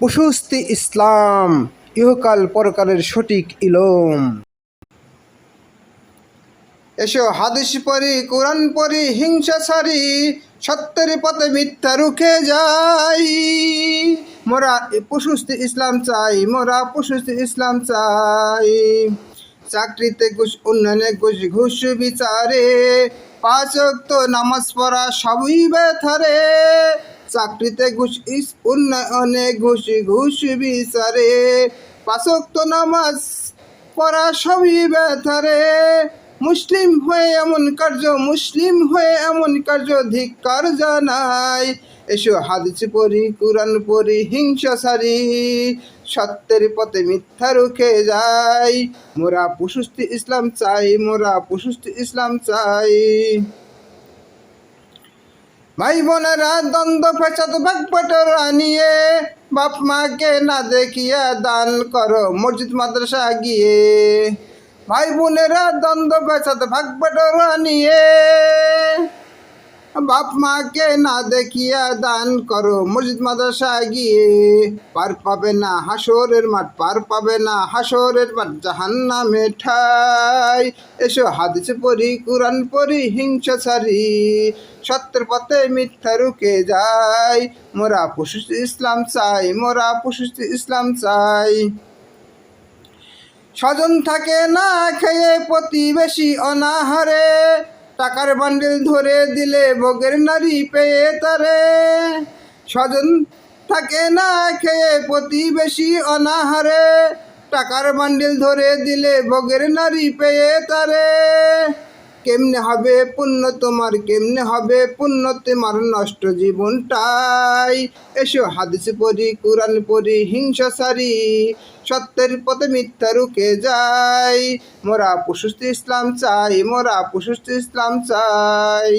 প্রশস্তি ইসলাম, ইহকাল পরকালের সঠিক ইলম। এসো হাদিস পড়ি, কোরআন পড়ি, হিংসা ছাড়ি, সত্যের পথে মিথ্যা রুখে যাই। মোরা প্রশস্তি ইসলাম চাই, মোরা প্রশস্তি ইসলাম চাই। চাকরিতে ঘুষ, উন্নয়নে ঘুষ ঘুষ বিচারে, পাঁচ নামাজ পড়া সবই ব্যথারে। চাকরিতে ঘুষ উন্নয়নে ঘুষ ঘুষ বিচারে। পাঁচ তো নামাজ পড়া সবই ব্যথারে। মুসলিম হয়ে এমন কার্য, মুসলিম হয়ে এমন কার্য ধিক্কার জানাই। এসো হাদিস পড়ি, কোরআন পড়ি, হিংসা সারি সত্যের পথে মিথ্যা রুখে যাই। মোরা প্রশস্তি ইসলাম চাই, মোরা প্রশস্তি ইসলাম চাই। ভাই বোনেরা, দ্বন্দ্ব ফেসাদ ভাগপটর আনিয়ে বাপ মাকে না দেখিয়া দান করো মসজিদ, মাদ্রাসা গিয়ে। ভাই বোনেরা, দ্বন্দ্ব ফেসাদ ভাগপটর নিয়ে বাপ মাকে না দেখিয়া দান করো। মসজিদ, মাদ্রাসা গিয়ে পার পাবে না, হাসরের মাঠ পার পাবে না, হাসরের মাঠ জাহান্নামে ঠাই। এসো হাদিস পড়ি, কোরআন পড়ি, হিংসা ছাড়ি, সত্যের পথে মিথ্যা রুকে যাই। মোরা প্রশস্তি ইসলাম চাই, মোরা প্রশস্তি ইসলাম চাই। স্বজন থাকে না খেয়ে প্রতিবেশী অনাহারে টাকার বান্ডিল ধরে দিলে বগের নারী পেয়ে তারে। স্বজন থাকে না খেয়ে প্রতিবেশী অনাহারে। টাকার বান্ডিল ধরে দিলে বগের নারী পেয়ে তারে। কেমনে হবে পুণ্য তোমার, কেমনে হবে পুণ্য তোমার নষ্ট জীবনটাই? এসো হাদিস পরি কোরআন পড়ি, হিংসা সারি, সত্যের পথে মিথ্যা রুকে যাই। মোরা প্রশস্তি ইসলাম চাই, মোরা প্রশস্তি ইসলাম চাই।